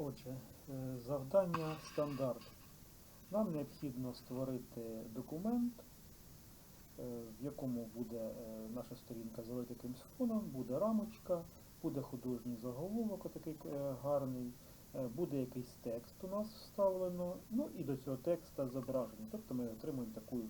Отже, е, завдання стандарт. Нам необхідно створити документ, е, в якому буде е, наша сторінка залита якимсь фоном, буде рамочка, буде художній заголовок, отакий гарний, буде якийсь текст у нас вставлено, ну і до цього текста зображення. Тобто ми отримуємо таку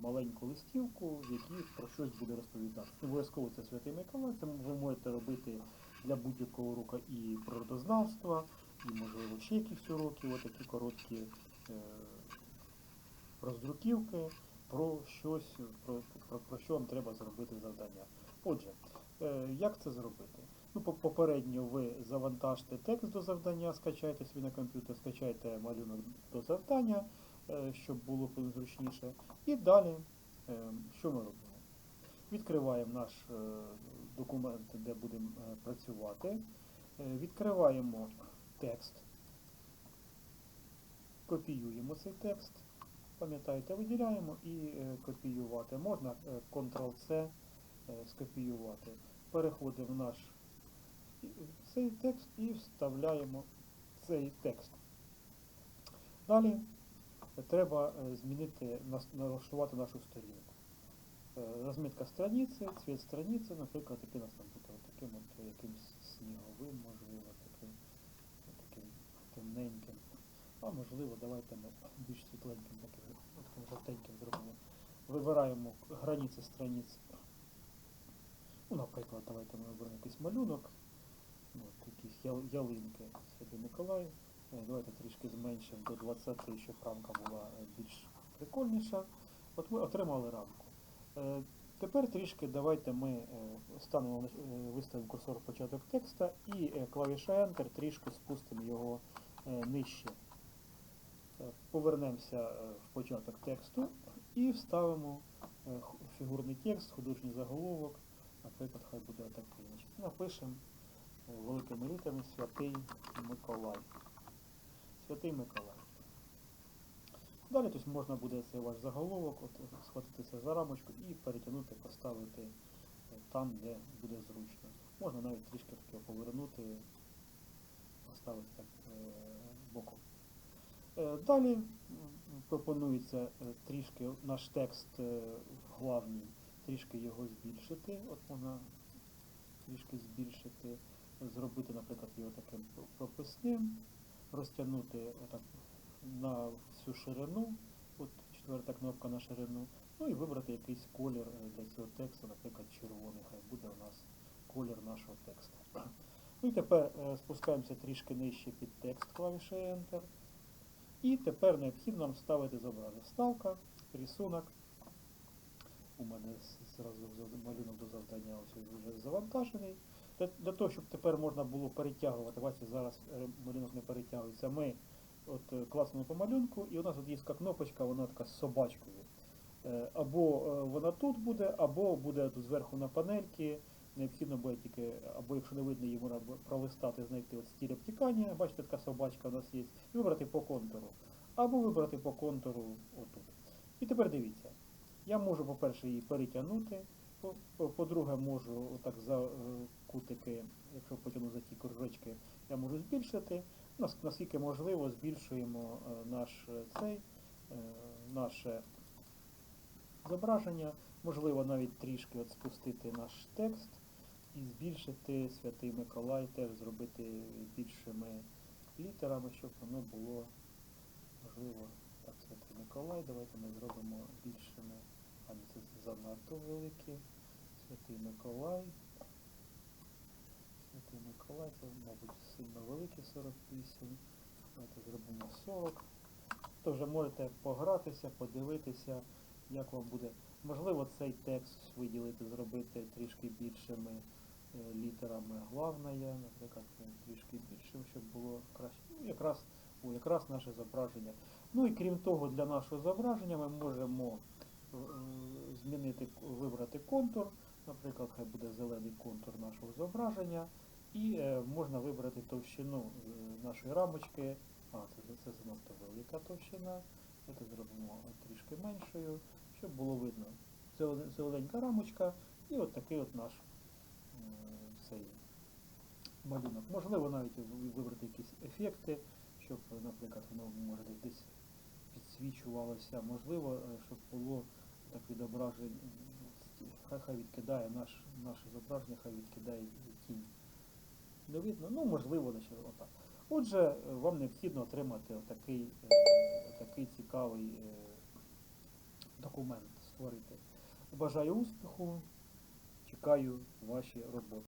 маленьку листівку, в якій про щось буде розповідати. Обов'язково це Святий Миколай, це ви можете робити для будь-якого уроку і природознавства, і можливо ще якісь уроки, отакі короткі е, роздруківки про щось, про, про, про що вам треба зробити завдання. Отже, е, як це зробити? Ну, попередньо ви завантажте текст до завдання, скачайте собі на комп'ютер, скачайте малюнок до завдання, е, щоб було зручніше. І далі, е, що ми робимо? Відкриваємо наш е, документ, де будемо е, працювати. Е, Відкриваємо текст, копіюємо цей текст, пам'ятаєте, виділяємо і е, копіювати. Можна е, Ctrl-C е, скопіювати. Переходимо в наш цей текст і вставляємо цей текст. Далі е, треба е, змінити, налаштувати нашу сторінку. Е, Розмітка страниці, цвіт страниці, наприклад, який у нас там буде таким от якимсь сніговим, можливо, темненьким. А можливо, давайте ми більш світленьким, таким, жовтеньким зробимо. Вибираємо границі страниць. Ну, наприклад, давайте ми виберемо якийсь малюнок, от якісь ял- ялинки Святий Миколай. Е, Давайте трішки зменшимо до 20, щоб рамка була е, більш прикольніша. От ми отримали рамку. Е, Тепер трішки давайте ми станемо, виставимо курсор в початок текста і клавіша Enter трішки спустимо його нижче. Е, Повернемося е, в початок тексту і вставимо е, фігурний текст, художній заголовок. Наприклад, хай буде такий. Напишемо е, великими літерами Святий Миколай. Святий Миколай. Далі тобто, можна буде цей ваш заголовок, от, схватитися за рамочку і перетягнути, поставити е, там, де буде зручно. Можна навіть трішки повернути, поставити так е, боком. Е, Далі пропонується е, трішки наш текст главний, трішки його збільшити. От можна трішки збільшити, зробити, наприклад, його таким прописним, розтягнути отак на всю ширину, от четверта кнопка на ширину, ну і вибрати якийсь колір для цього тексту, наприклад, червоний, хай буде у нас колір нашого тексту. Ну і тепер е, спускаємося трішки нижче під текст клавішею Enter. І тепер необхідно нам вставити зображення. Вставка, рисунок. У мене зразу малюнок до завдання ось вже завантажений. Для, того, щоб тепер можна було перетягувати, бачите, зараз е, малюнок не перетягується. Ми от е, класнемо по малюнку, і у нас от є така кнопочка, вона така з собачкою. Або вона тут буде, або буде тут зверху на панельці. Необхідно буде тільки, або якщо не видно, її можна пролистати, знайти от стіль обтікання, бачите, така собачка у нас є, і вибрати по контуру. Або вибрати по контуру отут. І тепер дивіться. Я можу, по-перше, її перетягнути, по- по- по-друге, можу отак за е, кутики, якщо потягну за ті кружочки, я можу збільшити. Нас- Наскільки можливо, збільшуємо е, наш е, цей, наше зображення. Можливо, навіть трішки от спустити наш текст і збільшити Святий Миколай, теж зробити більшими літерами, щоб воно було можливо. Так, Святий Миколай, давайте ми зробимо більшими. А це занадто великі. Святий Миколай. Святий Миколай, це, мабуть, сильно великі 48. Давайте зробимо 40. То вже можете погратися, подивитися, як вам буде. Можливо, цей текст виділити, зробити трішки більшими е, літерами главна наприклад, е, трішки більшим, щоб було краще. Ну, якраз, о, якраз наше зображення. Ну і крім того, для нашого зображення ми можемо е, змінити, вибрати контур, наприклад, хай буде зелений контур нашого зображення, і можна вибрати товщину нашої рамочки. А, це занадто велика товщина. Це зробимо трішки меншою, щоб було видно. Зелен- Зелененька рамочка і от такий от наш е, цей малюнок. Можливо, навіть вибрати якісь ефекти, щоб, наприклад, воно може десь- підсвічувалося. Можливо, е, щоб було так відображення. Хай відкидає наш, наше зображення, хай відкидає тінь. Не видно? Ну, можливо, лише отак. Отже, е, вам необхідно отримати отакий, отакий цікавий документ створити. Бажаю успіху, чекаю ваші роботи.